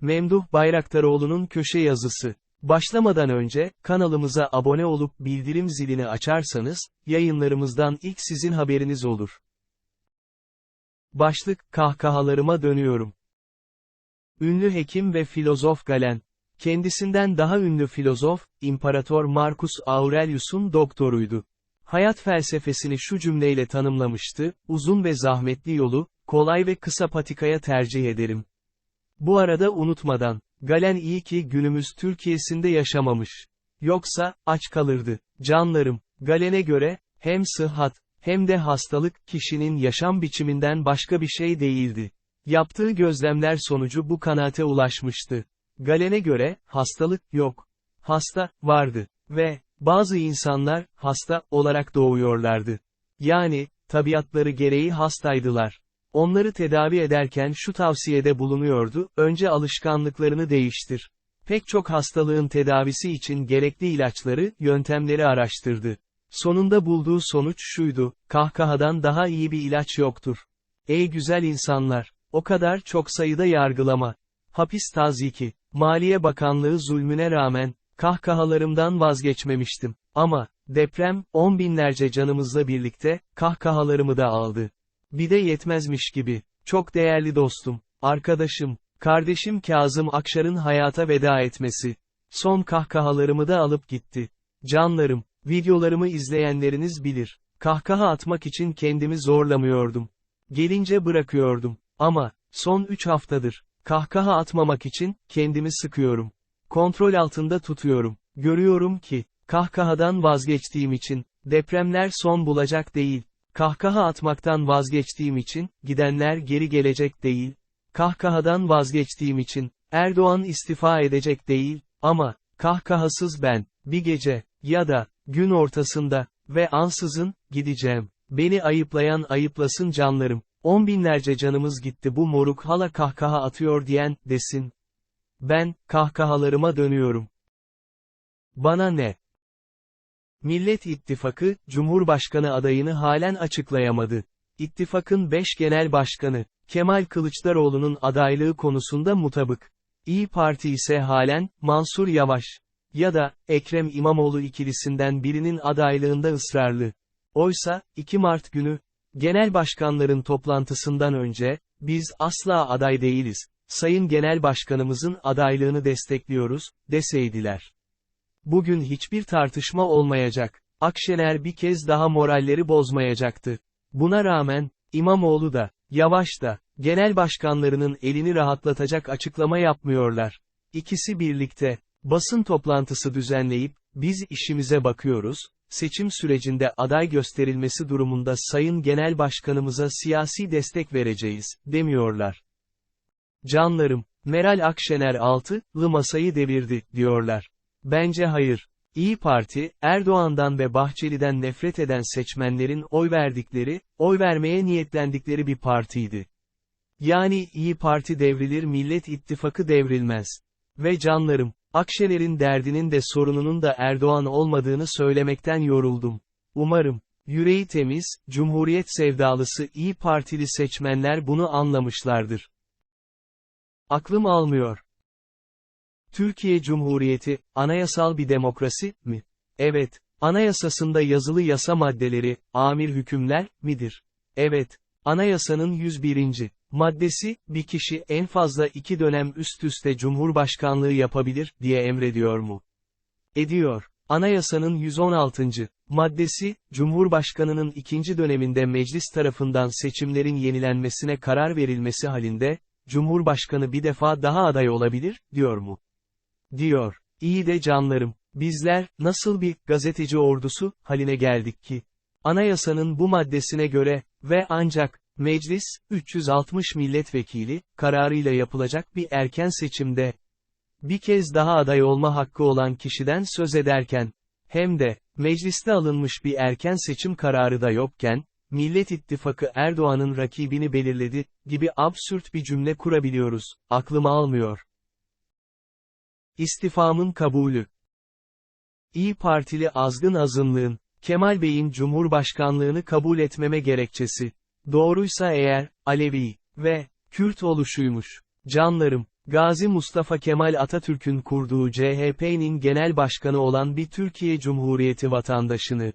Memduh Bayraktaroğlu'nun köşe yazısı. Başlamadan önce, kanalımıza abone olup bildirim zilini açarsanız, yayınlarımızdan ilk sizin haberiniz olur. Başlık, kahkahalarıma dönüyorum. Ünlü hekim ve filozof Galen. Kendisinden daha ünlü filozof, İmparator Marcus Aurelius'un doktoruydu. Hayat felsefesini şu cümleyle tanımlamıştı, uzun ve zahmetli yolu, kolay ve kısa patikaya tercih ederim. Bu arada unutmadan, Galen iyi ki günümüz Türkiye'sinde yaşamamış. Yoksa, aç kalırdı. Canlarım, Galen'e göre, hem sıhhat, hem de hastalık kişinin yaşam biçiminden başka bir şey değildi. Yaptığı gözlemler sonucu bu kanaate ulaşmıştı. Galen'e göre, hastalık yok. Hasta, vardı. Ve, bazı insanlar, hasta, olarak doğuyorlardı. Yani, tabiatları gereği hastaydılar. Onları tedavi ederken şu tavsiyede bulunuyordu, önce alışkanlıklarını değiştir. Pek çok hastalığın tedavisi için gerekli ilaçları, yöntemleri araştırdı. Sonunda bulduğu sonuç şuydu, kahkahadan daha iyi bir ilaç yoktur. Ey güzel insanlar, o kadar çok sayıda yargılama. Hapis taziki, Maliye Bakanlığı zulmüne rağmen, kahkahalarımdan vazgeçmemiştim. Ama, deprem, on binlerce canımızla birlikte, kahkahalarımı da aldı. Bir de yetmezmiş gibi, çok değerli dostum, arkadaşım, kardeşim Kazım Akşar'ın hayata veda etmesi. Son kahkahalarımı da alıp gitti. Canlarım, videolarımı izleyenleriniz bilir. Kahkaha atmak için kendimi zorlamıyordum. Gelince bırakıyordum. Ama, son 3 haftadır, kahkaha atmamak için, kendimi sıkıyorum. Kontrol altında tutuyorum. Görüyorum ki, kahkahadan vazgeçtiğim için, depremler son bulacak değil. Kahkaha atmaktan vazgeçtiğim için, gidenler geri gelecek değil. Kahkahadan vazgeçtiğim için, Erdoğan istifa edecek değil, ama, kahkahasız ben, bir gece, ya da, gün ortasında, ve ansızın, gideceğim. Beni ayıplayan ayıplasın canlarım. On binlerce canımız gitti bu moruk hala kahkaha atıyor diyen, desin. Ben, kahkahalarıma dönüyorum. Bana ne? Millet İttifakı, Cumhurbaşkanı adayını halen açıklayamadı. İttifakın 5 genel başkanı, Kemal Kılıçdaroğlu'nun adaylığı konusunda mutabık. İyi Parti ise halen, Mansur Yavaş ya da Ekrem İmamoğlu ikilisinden birinin adaylığında ısrarlı. Oysa, 2 Mart günü, genel başkanların toplantısından önce, biz asla aday değiliz, Sayın Genel Başkanımızın adaylığını destekliyoruz, deseydiler. Bugün hiçbir tartışma olmayacak. Akşener bir kez daha moralleri bozmayacaktı. Buna rağmen, İmamoğlu da, Yavaş da, genel başkanlarının elini rahatlatacak açıklama yapmıyorlar. İkisi birlikte, basın toplantısı düzenleyip, biz işimize bakıyoruz, seçim sürecinde aday gösterilmesi durumunda Sayın Genel Başkanımıza siyasi destek vereceğiz, demiyorlar. Canlarım, Meral Akşener altılı masayı devirdi, diyorlar. Bence hayır. İyi Parti, Erdoğan'dan ve Bahçeli'den nefret eden seçmenlerin oy verdikleri, oy vermeye niyetlendikleri bir partiydi. Yani İyi Parti devrilir Millet İttifakı devrilmez. Ve canlarım, Akşener'in derdinin de sorununun da Erdoğan olmadığını söylemekten yoruldum. Umarım, yüreği temiz, Cumhuriyet sevdalısı İyi Partili seçmenler bunu anlamışlardır. Aklım almıyor. Türkiye Cumhuriyeti, anayasal bir demokrasi, mi? Evet, anayasasında yazılı yasa maddeleri, amir hükümler, midir? Evet, anayasanın 101. maddesi, bir kişi en fazla iki dönem üst üste cumhurbaşkanlığı yapabilir, diye emrediyor mu? Ediyor. Anayasanın 116. maddesi, Cumhurbaşkanının ikinci döneminde meclis tarafından seçimlerin yenilenmesine karar verilmesi halinde, Cumhurbaşkanı bir defa daha aday olabilir, diyor mu? Diyor. İyi de canlarım, bizler, nasıl bir, gazeteci ordusu, haline geldik ki? Anayasanın bu maddesine göre, ve ancak, meclis, 360 milletvekili, kararıyla yapılacak bir erken seçimde, bir kez daha aday olma hakkı olan kişiden söz ederken, hem de, mecliste alınmış bir erken seçim kararı da yokken, Millet İttifakı Erdoğan'ın rakibini belirledi, gibi absürt bir cümle kurabiliyoruz, aklım almıyor. İstifamın kabulü. İyi Partili azgın azınlığın, Kemal Bey'in Cumhurbaşkanlığını kabul etmeme gerekçesi. Doğruysa eğer, Alevi ve Kürt oluşuymuş. Canlarım, Gazi Mustafa Kemal Atatürk'ün kurduğu CHP'nin genel başkanı olan bir Türkiye Cumhuriyeti vatandaşını,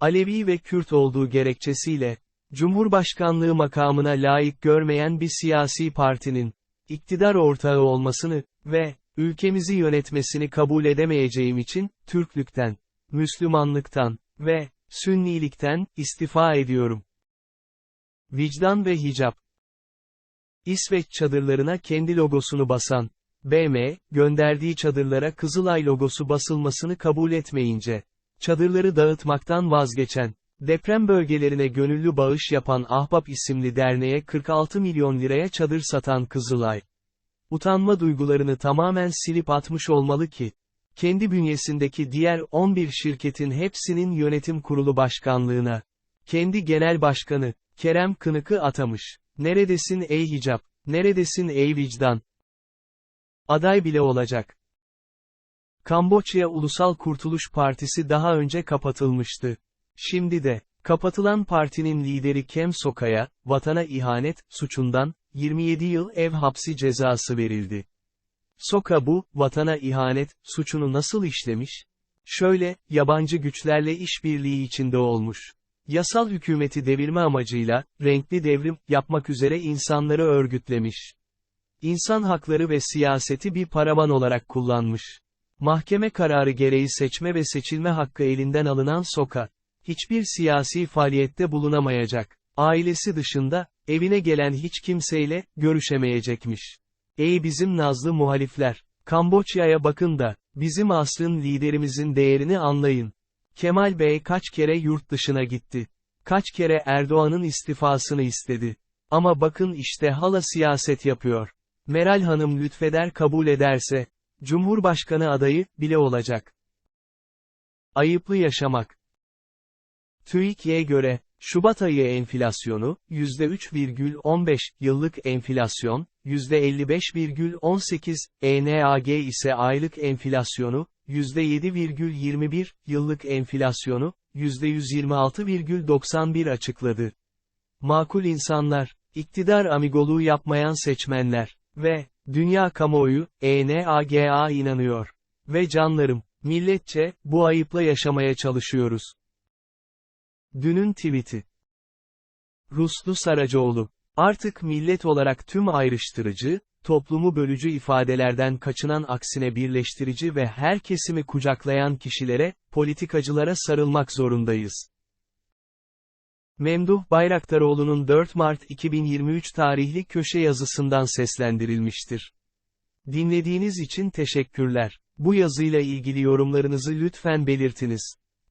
Alevi ve Kürt olduğu gerekçesiyle, Cumhurbaşkanlığı makamına layık görmeyen bir siyasi partinin, iktidar ortağı olmasını ve, ülkemizi yönetmesini kabul edemeyeceğim için, Türklükten, Müslümanlıktan ve, Sünnilikten, istifa ediyorum. Vicdan ve Hicap İsveç çadırlarına kendi logosunu basan, BM, gönderdiği çadırlara Kızılay logosu basılmasını kabul etmeyince, çadırları dağıtmaktan vazgeçen, deprem bölgelerine gönüllü bağış yapan Ahbap isimli derneğe 46 milyon liraya çadır satan Kızılay. Utanma duygularını tamamen silip atmış olmalı ki, kendi bünyesindeki diğer 11 şirketin hepsinin yönetim kurulu başkanlığına, kendi genel başkanı, Kerem Kınık'ı atamış. Neredesin ey hicap, neredesin ey vicdan? Aday bile olacak. Kamboçya Ulusal Kurtuluş Partisi daha önce kapatılmıştı. Şimdi de, kapatılan partinin lideri Kem Soka'ya, vatana ihanet, suçundan, 27 yıl ev hapsi cezası verildi. Soka bu, vatana ihanet, suçunu nasıl işlemiş? Şöyle, yabancı güçlerle işbirliği içinde olmuş. Yasal hükümeti devirme amacıyla, renkli devrim, yapmak üzere insanları örgütlemiş. İnsan hakları ve siyaseti bir paravan olarak kullanmış. Mahkeme kararı gereği seçme ve seçilme hakkı elinden alınan Soka, hiçbir siyasi faaliyette bulunamayacak. Ailesi dışında, evine gelen hiç kimseyle, görüşemeyecekmiş. Ey bizim nazlı muhalifler, Kamboçya'ya bakın da, bizim asrın liderimizin değerini anlayın. Kemal Bey kaç kere yurt dışına gitti. Kaç kere Erdoğan'ın istifasını istedi. Ama bakın işte hala siyaset yapıyor. Meral Hanım lütfeder kabul ederse, Cumhurbaşkanı adayı, bile olacak. Ayıplı yaşamak. TÜİK'ye göre, Şubat ayı enflasyonu, %3,15, yıllık enflasyon, %55,18, ENAG ise aylık enflasyonu, %7,21, yıllık enflasyonu, %126,91 açıkladı. Makul insanlar, iktidar amigoluğu yapmayan seçmenler ve dünya kamuoyu, ENAG'a inanıyor. Ve canlarım, milletçe, bu ayıpla yaşamaya çalışıyoruz. Dünün tweet'i. Ruslu Saracoğlu. Artık millet olarak tüm ayrıştırıcı, toplumu bölücü ifadelerden kaçınan aksine birleştirici ve her kesimi kucaklayan kişilere, politikacılara sarılmak zorundayız. Memduh Bayraktaroğlu'nun 4 Mart 2023 tarihli köşe yazısından seslendirilmiştir. Dinlediğiniz için teşekkürler. Bu yazıyla ilgili yorumlarınızı lütfen belirtiniz.